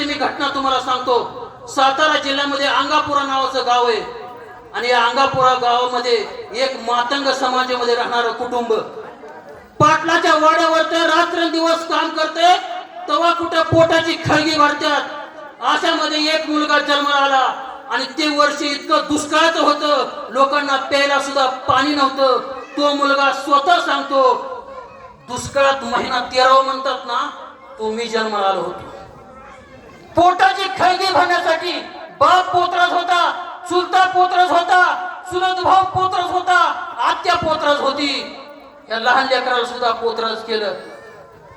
जिल्ह्याची मी घटना तुम्हाला सांगतो. सातारा जिल्ह्यामध्ये अंगापुरा नावाचं गाव आहे. आणि या अंगापुरा गावामध्ये एक मातंग समाजामध्ये राहणारं कुटुंब. पाटलाच्या वाड्यावरती रात्रंदिवस काम करते तेव्हा कुठे पोटाची खळगी भरतात. अशामध्ये एक मुलगा जन्माला आला आणि ते वर्ष इतकं दुष्काळाचं होतं. लोकांना प्यायला सुद्धा पाणी नव्हतं. तो मुलगा स्वतः सांगतो दुष्काळात महिना तेरावा म्हणतात ना तो मी जन्माला आलो होतो. पोटाची खळगी भरण्यासाठी बाप पोत्रच होता चुलता पोत्रच होता चुलत भाऊ पोत्रच होता आत्या पोत्रच होती. या लहान लेकराला सुद्धा पोत्रच केलं.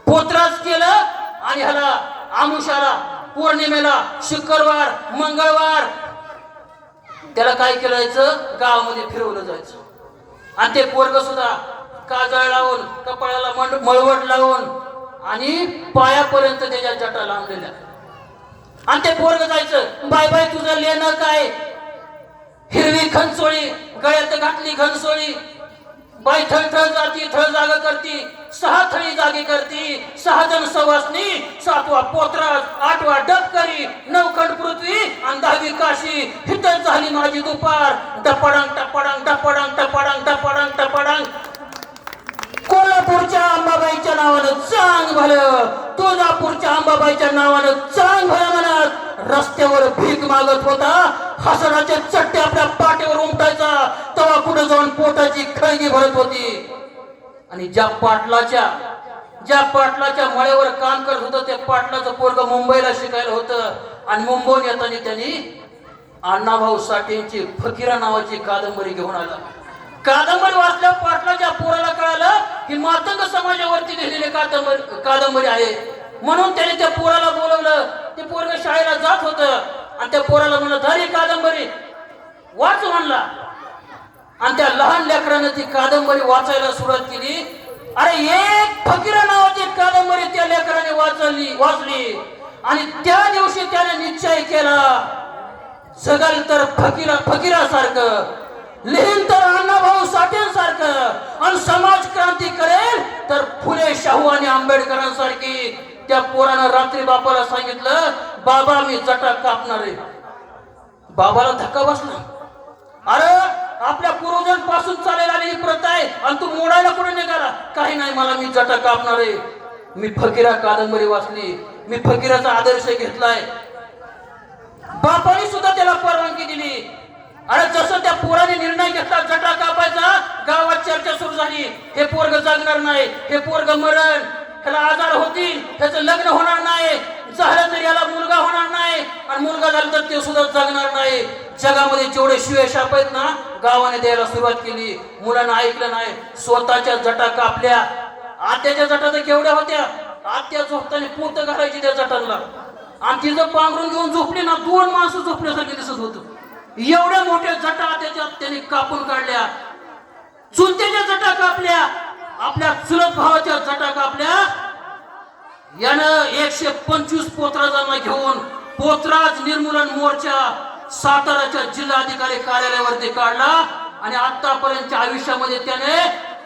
पोत्रच केलं आणि ह्याला आमुषाला पौर्णिमेला शुक्रवार मंगळवार त्याला काय केलं जायचं गावामध्ये फिरवलं जायचं. आणि ते पोरग सुद्धा काजळ लावून कपाळाला मंड मळवट लावून आणि पायापर्यंत त्याच्या जटा लांबलेल्या. आणि ते पोरग जायचं बाय बाय तुझं लेणं काय? हिरवी खनसोळी गळ्यात घातली घनसोळी. बाय थळ थळ जाती थळ जाग करती सहा थळी जागी करती. सहा जण सवासनी सातवा पोत्रा आठवा डबकरी नवखंड पृथ्वी आणि दहावी काशी. हिथं झाली माझी दुपार. टपडांग टपडांग टपडांग टपडांग टपडांग तुळजापूरच्या अंबाबाईच्या नावानं चांग भलं तुळजापूरच्या अंबाबाईच्या नावानं चांग भलं म्हणत. रस्त्यावर भीक मागत होता. हसनाचे चट्टे आपल्या पाठीवर उमटायचा. तेव्हा कुठे जाऊन पोटाची खळगी भरत होती. आणि ज्या पाटलाच्या ज्या पाटलाच्या मळ्यावर काम करत होतं त्या पाटलाचं पोरग मुंबईला शिकायला होतं. आणि मुंबईत येताना त्यांनी अण्णाभाऊ साठेंची फकीरा नावाची कादंबरी घेऊन आला. कादंबरी वाचल्यावर पाटलाच्या पोराला कळालं की मातंग समाजावरती लिहिलेली कादंबरी कादंबरी आहे. म्हणून त्याने त्या पोराला बोलवलं. ते पोरग शाळेला जात होत आणि त्या पोराला म्हणलं धरी कादंबरी. वाच म्हणला. आणि त्या लहान लेकरानं ती कादंबरी वाचायला सुरुवात केली. अरे एक फकीरा नावाची कादंबरी त्या लेकराने वाचली वाचली. आणि त्या दिवशी त्याने निश्चय केला. जगाल तर फकीरा फकीरासारखं. लिहीन तर अण्णाभाऊ साठेंसारखं आणि समाज क्रांती करेल तर फुले शाहू आणि आंबेडकरांसारखी त्या पोरानं रात्री बापाला सांगितलं बाबा मी जटा कापणार आहे. बाबाला धक्का बसला. अरे आपल्या पूर्वजांपासून चालेल आलेली प्रथा आहे आणि तू मोडायला कुठे निघाला? काही नाही मला मी जटा कापणार आहे. मी फकीरा कादंबरी वाचली. मी फकीराचा आदर्श घेतलाय. बापाने सुद्धा अरे जसं त्या पोराने निर्णय घेतला जटा कापायचा गावात चर्चा सुरू झाली. हे पोरग जगणार नाही हे पोरग मरण. त्याला आजार होतील त्याचं लग्न होणार नाही झालं तर याला मुलगा होणार नाही आणि मुलगा झाला तर ते सुद्धा जगणार नाही. जगामध्ये जेवढे शिवे शाप आहेत ना गावाने द्यायला सुरुवात केली. मुलांना ऐकलं नाही स्वतःच्या जटा कापल्या. आत्याच्या जटा तर केवढ्या होत्या? आत्या झोपताना पोत घालायची त्या जटांना. आणि तिचं पांघरून घेऊन झोपली ना दोन माणसं झोपल्यासारखे दिसत होतं. एवढ्या मोठ्या जटा त्याच्यात त्यांनी कापून काढल्या. चुलत्याच्या जटा कापल्या. आपल्या चुलत भावाच्या जटा कापल्या. यानं एकशे पंचवीस पोतराजांना घेऊन पोतराज निर्मूलन मोर्चा साताराच्या जिल्हाधिकारी कार्यालयावरती काढला आणि आतापर्यंतच्या आयुष्यामध्ये त्याने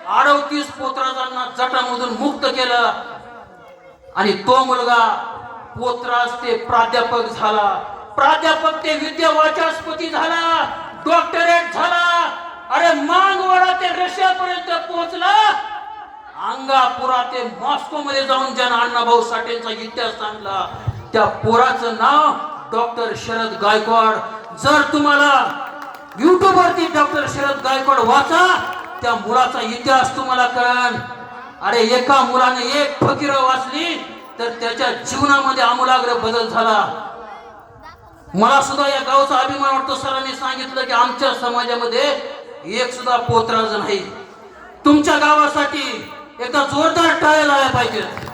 अडवतीस पोतराजांना जटामधून मुक्त केलं. आणि तो मुलगा पोतराज ते प्राध्यापक झाला. प्राध्यापक ते विद्या वाचस्पती झाला डॉक्टरेट झाला अरे मांगवाडा ते रशियापर्यंत पोहोचला. अंगापुरा ते मॉस्को मध्ये जाऊन ज्यानं अण्णाभाऊ साठेंचा इतिहास सांगला त्या पोराचं नाव डॉक्टर शरद गायकवाड. जर तुम्हाला युट्यूब वरती डॉक्टर शरद गायकवाड वाचा त्या मुलाचा इतिहास तुम्हाला कळन. अरे एका मुलाने एक फकीर वाचली तर त्याच्या जीवनामध्ये आमूलाग्र बदल झाला. मला सुद्धा या गावचा अभिमान वाटतो. सरांनी सांगितलं की आमच्या समाजामध्ये एक सुद्धा पोतराज नाही. तुमच्या गावासाठी एकदा जोरदार टाळ्या लावायला पाहिजे.